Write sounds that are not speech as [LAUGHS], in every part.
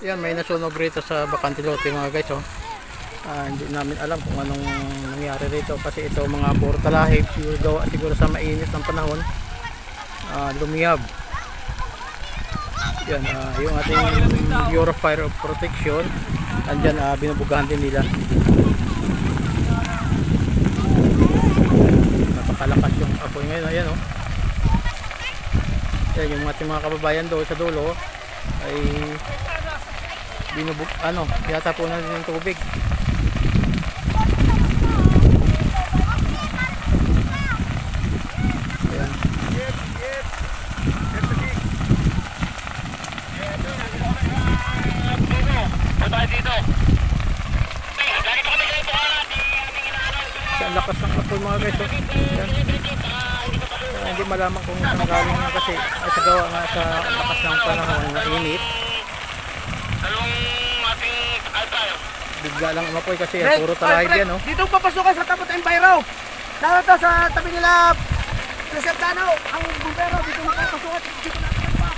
Yan, may nasunog rito sa Bakante Lote mga guys. Oh. Ah, hindi namin alam kung anong nangyari rito kasi ito mga puro talahib siguro gawa siguro sa mainit ng panahon ah, lumiyab yan ah, yung ating of Fire Protection andyan ah, binubugahan din nila napakalakas yung apoy ngayon ayan oh yan yung ating mga kababayan doon sa dulo ay binubug ano yata po na din ng tubig ang lakas ng apoy mga guys. Oh. Ayan. Kaya hindi malaman kung saan galing nga kasi ay sa gawa nga sa lakas ng panahon na init. Bigla lang umapoy kasi yan, puro talahib yan. Oh. Dito papasukan sa Tapot Enviro. Narito sa tabi nila Presertano, ang bumbero dito makapasukan. Dito na pa.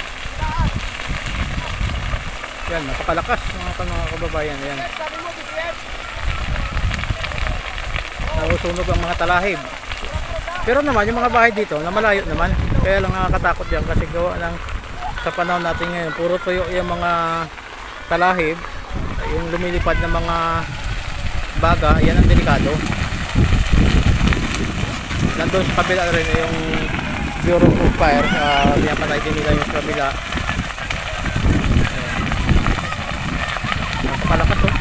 Yan, napakalakas mga, mga kababayan. BTS. Nausunog ang mga talahib. Pero naman, yung mga bahay dito, na malayo naman. Kaya lang nakakatakot yan kasi gawa ng sa panahon natin ngayon, puro tuyo yung mga talahib. Yung lumilipad ng mga baga, yan ang delikado. Nandun sa kabila rin yung Bureau of Fire, uh, pinapatay din nila yung kabila. Napakalakas oh.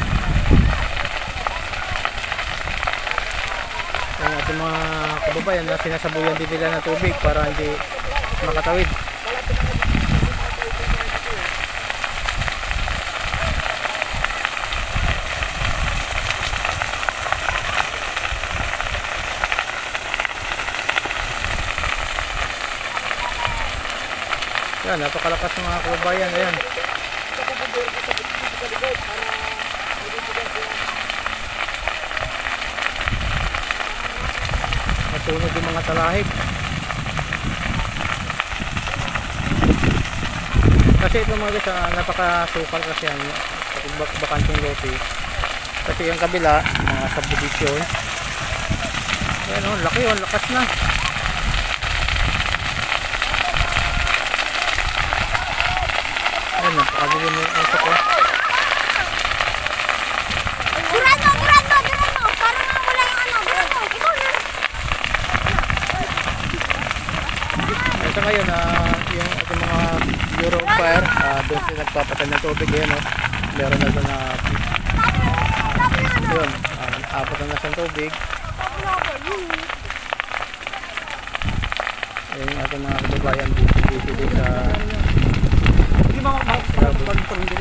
yung ating mga kababayan na sinasabuyan din nila ng tubig para hindi makatawid. Yan, napakalakas ng mga kababayan. Ayan. Matunog yung mga talahib. Kasi ito mga guys, ah, napakasukal kasi yan. Bak bakantong lote. Kasi yung kabila, mga subdivision. Ayan o, laki o, lakas na. Ayan, napakabilin yung usok ko. Duran mo, duran mo, duran mo. Para nga wala yung ano, duran mo. Ikaw na. Ito ngayon, ah, yung ating mga of Fire, ah, doon sila nagpapatay ng tubig. Ayan o, meron na doon na yun, ah, apat na nasa tubig. Ayan yung ating mga kababayan busy busy din sa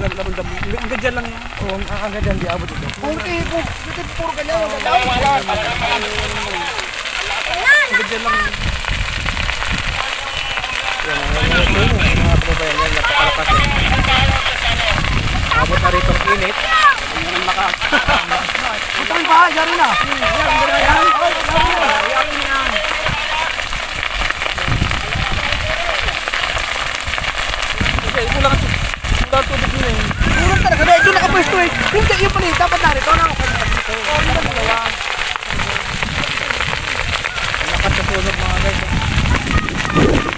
lang laban dami. Ang ganyan lang. Oo, ang ganyan di abot ito. Kung tipo, dito puro ganyan. Ang ganyan lang. yan, ang mga sunog, ang mga kababayan yan, napakalakas. eh. Abot na rito ang init. Ang lakas. Ito yung bahay, yari na. Yan, yan. Yari na yan. Kasi kulang ito. Kulang tubig nila eh. Kulang talaga. Dahil eh. Hindi, yun pala eh. Dapat narito na ako. Oo, yun ang dalawa. Lakas sa mga guys.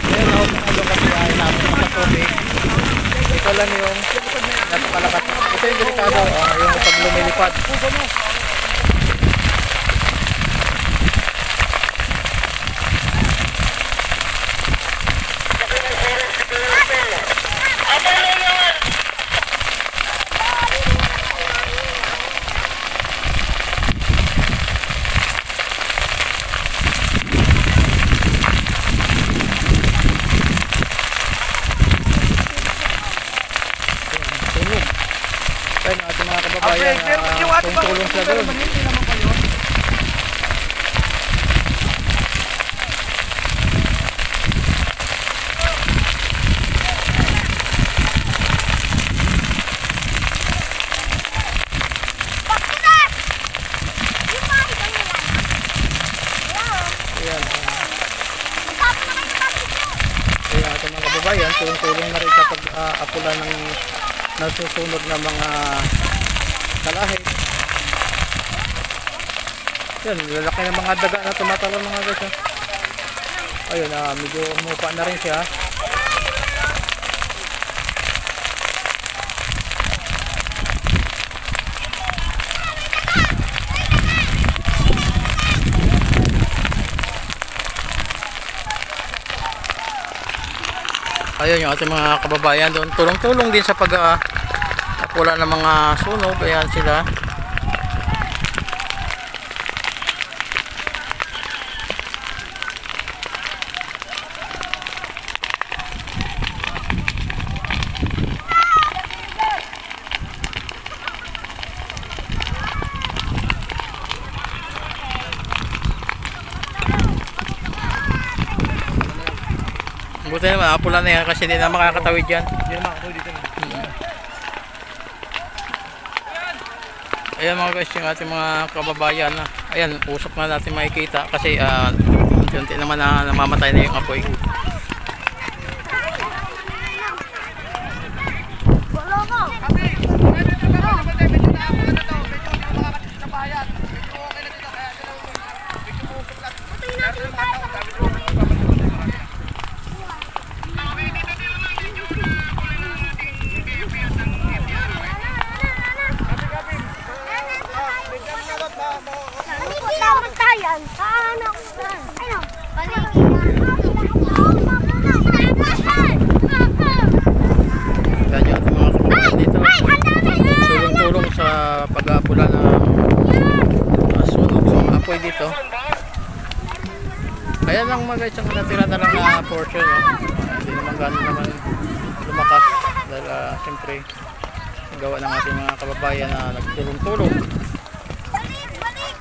Ayan ako kung ano kasi ay namin sa tubig. Ito lang yung napakalakas. Ito yung delikado, yung pag lumilipad. Sunog. Ayan ang ating mga kababayan Okay, pero yung na ating tumutulong sila doon. hindi naman kayo. Bakit na? Yung bahay ko nila. Wow. Ayan, ah, Sabi na kayo bakit yun? Kaya ating mga kababayan, tulong-tulong na rin sa pag-apula ng nasusunog na mga talahib. Yan, lalaki ng mga daga na tumatalon mga guys. ah. Ayun, ah, medyo umupa na rin siya. Ayun yung ating mga kababayan doon. Tulong-tulong din sa pag uh, ng mga sunog. Ayan sila. Buti naman, pula na yan kasi hindi na makakatawid yan. Hindi naman ako dito. Ayan mga guys, yung ating mga kababayan na. Ayan, usok na natin makikita kasi uh, unti naman na namamatay na yung apoy. Wala ko. Hindi naman tayo. Ano? Ano? Ayan yung ating mga kababayan dito. Ay, ang dami! Tulong-tulong sa pag-aapula ng uh, sunog sa mga apoy dito. Ayan lang mga guys, ang natira na lang na portion. No? Hindi naman gano'n naman lumakas dahil uh, siyempre gawa ng ating mga kababayan na nagtulong-tulong. Balik, balik!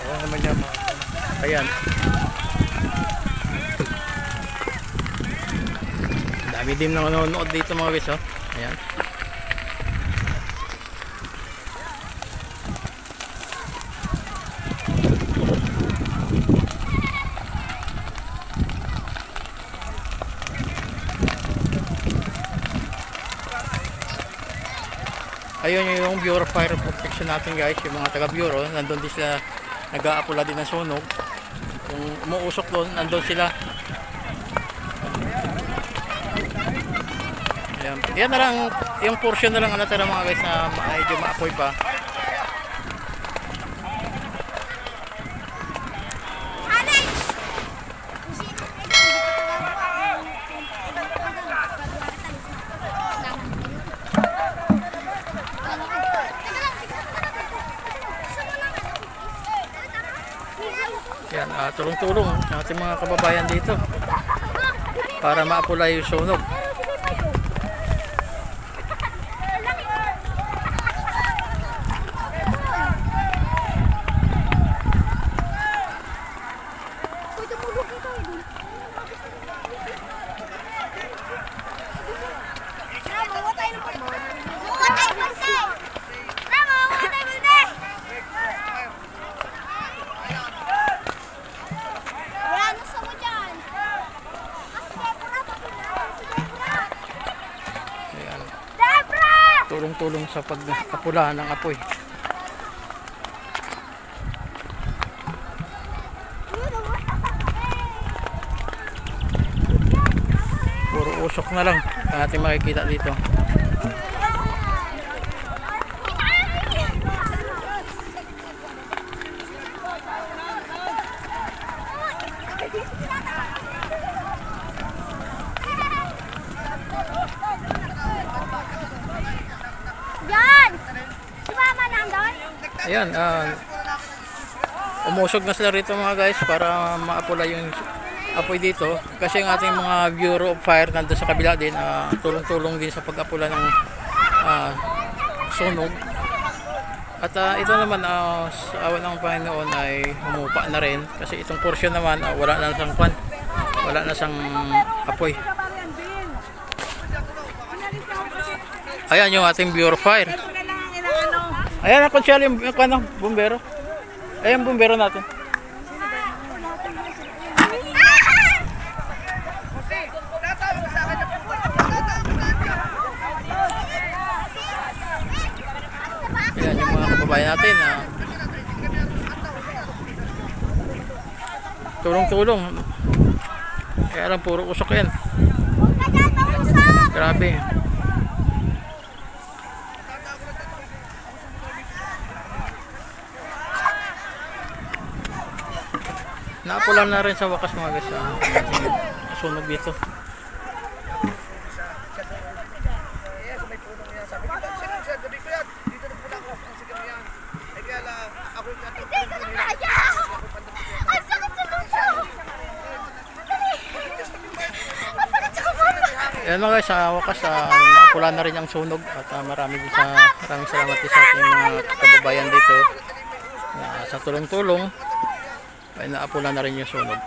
Oo naman yan mga Ayan. Din na nanonood dito mga guys oh. Ayan. Ayun yung Bureau of Fire Protection natin guys, yung mga taga Bureau, nandun din sila nag-aapula din ng sunog. Kung umuusok doon, nandun sila. Yan. Yan na lang, yung portion na lang ang natira mga guys na medyo maapoy pa. Yan, ah, tulong-tulong ang ating mga kababayan dito para maapula yung sunog. Tulong-tulong sa pagkapula ng apoy. Puro usok na lang ang ating makikita dito. Yan! [LAUGHS] Ayan, ah, umusog na sila rito mga guys para maapula yung apoy dito. Kasi ang ating mga Bureau of Fire nandun sa kabila din, ah, tulong-tulong din sa pag-apula ng ah, sunog. At ah, ito naman, ah, sa awan ng Panginoon ay humupa na rin. Kasi itong portion naman, ah, wala na sang kwan. Wala na sang apoy. Ayan yung ating Bureau of Fire. Ayan ang konsyal yung, yung ano, bumbero. Ayan ang bumbero natin. Ayan yung mga kababayan natin. Ah. Tulong-tulong. Kaya lang puro usok yan. Grabe. Naapulan na rin sa wakas mga guys. ah, sunog dito. Ayan mga guys, sa wakas ah, naapulan na rin ang sunog at ah, marami din sa maraming salamat sa ating mga kababayan dito na sa tulong-tulong ay naapulan na rin yung sunog.